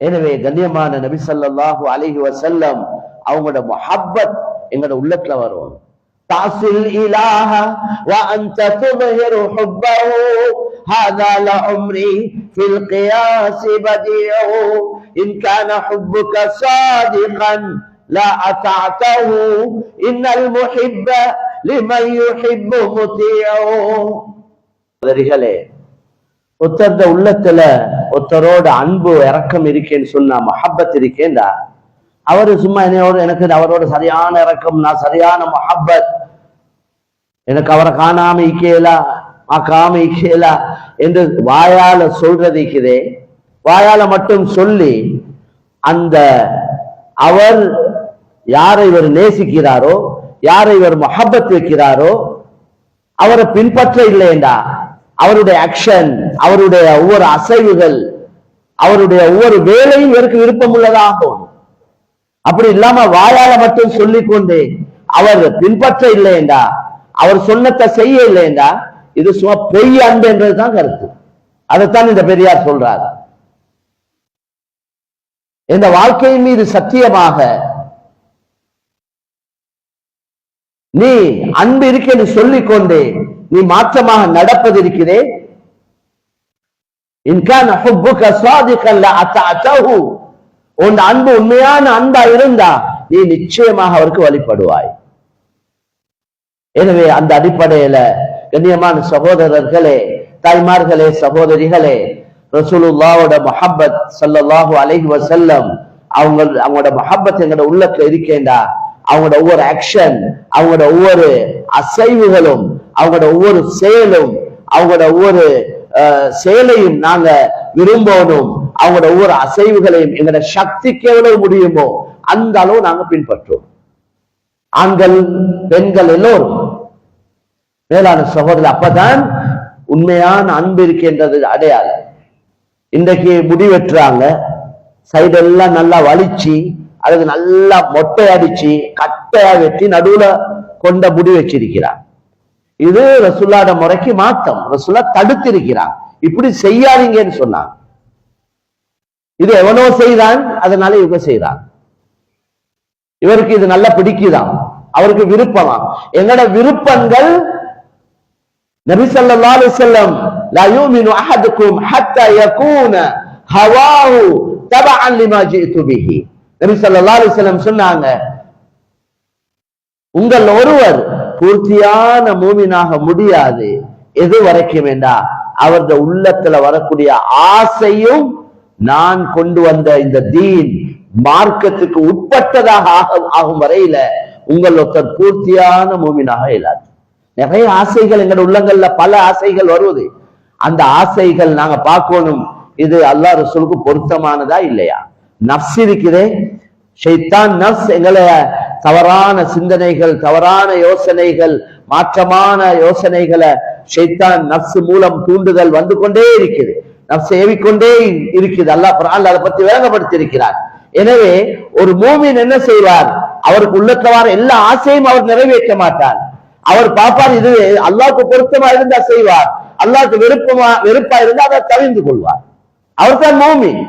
எனவே கண்ணியமான நபி சல்லாஹூ அலஹி வசல்லம் அவங்களோட மொஹப்பத் எங்களோட உள்ளத்துல வரும். تصل إله وأنت تظهر حبه هذا لعمري في القياس بديع إن كان حبك صادقا لا أتعته إن المحب لمن يحب مطيع رجالي أترد أولتلا ஒருத்தரோட அன்பு இறக்கம் இருக்கேன்னு சொன்னா மஹப்பத் இருக்கேன்டா அவரு சும்மா என்னையோட எனக்கு அவரோட சரியான இறக்கம் நான் சரியான மஹப்பத். எனக்கு அவரை காணாம இக்கேலா ஆக்காம இக்கேலா என்று வாயால சொல்றதைக்குதே வாயால மட்டும் சொல்லி அந்த அவர் யாரை இவர் நேசிக்கிறாரோ யாரை இவர் மஹப்பத் வைக்கிறாரோ அவரை பின்பற்ற இல்லையண்டா? அவருடைய ஆக்ஷன் அவருடைய ஒவ்வொரு அசைவுகள் அவருடைய ஒவ்வொரு வேலையும் இவருக்கு விருப்பம் உள்ளதாகும் அப்படி இல்லாம வாயால மட்டும் சொல்லிக் கொண்டு அவர் பின்பற்ற இல்லையண்டா அவர் சொன்னத்தை செய்ய இல்லையண்டா இது சும்மா பொய் அன்பு என்றதுதான் கருத்து. அதைத்தான் இந்த பெரியார் சொல்றார். இந்த வாழ்க்கையின் மீது சத்தியமாக நீ அன்பு இருக்கேன்னு சொல்லிக் கொண்டு நீ மாற்றமாக நடப்பதிருக்கிறே. உன் அன்பு உண்மையான அன்பா இருந்தா நீ நிச்சயமாக அவருக்கு வழிபடுவாய். எனவே அந்த அடிப்படையில கண்ணியமான சகோதரர்களே தாய்மார்களே சகோதரிகளே ரசூலுல்லாவோட மஹப்பத் சல்லாஹூ அலைஹி செல்லம் அவங்க அவங்களோட மஹப்பத் எங்களோட உள்ளத்துல இருக்கேண்டா. அவங்களோட ஒவ்வொரு ஆக்ஷன் அவங்களோட ஒவ்வொரு அசைவுகளும் அவங்களோட ஒவ்வொரு செயலும் அவங்களோட ஒவ்வொரு அஹ், செயலையும் நாங்க விரும்பணும். அவங்களோட ஒவ்வொரு அசைவுகளையும் எங்களோட சக்திக்கு எவ்வளவு முடியுமோ அந்த அளவு நாங்க பின்பற்றுவோம். ஆண்கள் பெண்கள் எல்லோரும். மேலான சகோதரர் அப்பதான் உண்மையான அன்பு இருக்கின்றது அடையாளம். இன்றைக்கு முடி வெட்டுறாங்க. சைடெல்லாம் நல்லா வலிச்சு அல்லது நல்லா மொட்டை அடிச்சு கட்டையா வெட்டி நடுவுல கொண்ட முடி வச்சிருக்கிறார் இது ரசுல்லாட முறைக்கு மாத்தம். ரசுல்லா தடுத்திருக்கிறார் இப்படி செய்யாதீங்கன்னு சொன்னான். இது எவனோ செய்தான் அதனால இவங்க செய்யறான் இவருக்கு இது நல்லா பிடிக்குதாம் அவருக்கு விருப்பமா? எங்கட விருப்பங்கள்? நபி ஸல்லல்லாஹு அலைஹி வஸல்லம் லா யூமினு அஹதுக்கும் ஹத்தா யகூன ஹவாஹு தபஅன் லிமா நபி சொன்னாங்க உங்கள் ஒருவர் பூர்த்தியான மூமினாக முடியாது. எது வரைக்கும் வேண்டா அவரது உள்ளத்துல வரக்கூடிய ஆசையும் நான் கொண்டு வந்த இந்த தீன் மார்க்கத்துக்கு உட்பட்டதாக ஆகும் ஆகும் வரையில உங்கள் ஒருத்தர் பூர்த்தியான மூமினாக இல்லாது. நிறைய ஆசைகள் எங்களோட உள்ளங்கள்ல பல ஆசைகள் வருவது. அந்த ஆசைகள் நாங்க பார்க்கணும். இது அல்லா ரசூலுக்கு பொருத்தமானதா இல்லையா? நப்ஸ் இருக்குதே. ஷைத்தான் நப்ஸ் எங்களை தவறான சிந்தனைகள் தவறான யோசனைகள் மாற்றமான யோசனைகளை ஷைத்தான் நர்சு மூலம் தூண்டுதல் வந்து கொண்டே இருக்குது. நப்ஸ் ஏவிக்கொண்டே இருக்குது. அல்லாஹ் குர்ஆன்ல அதை பத்தி விளங்கப்படுத்தி இருக்கிறார் எனவே ஒரு மூமின் என்ன செய்வார்? அவருக்கு உள்ளத்தவாறு எல்லா ஆசையும் அவர் நிறைவேற்ற மாட்டார். அவர் பார்ப்பார் இது அல்லாவுக்கு பொருத்தமா இருந்தா செய்வார். அல்லாவுக்கு விருப்பமா வெறுப்பா இருந்தா அதை தவிர்ந்து கொள்வார். அவர் தான் மூமின்.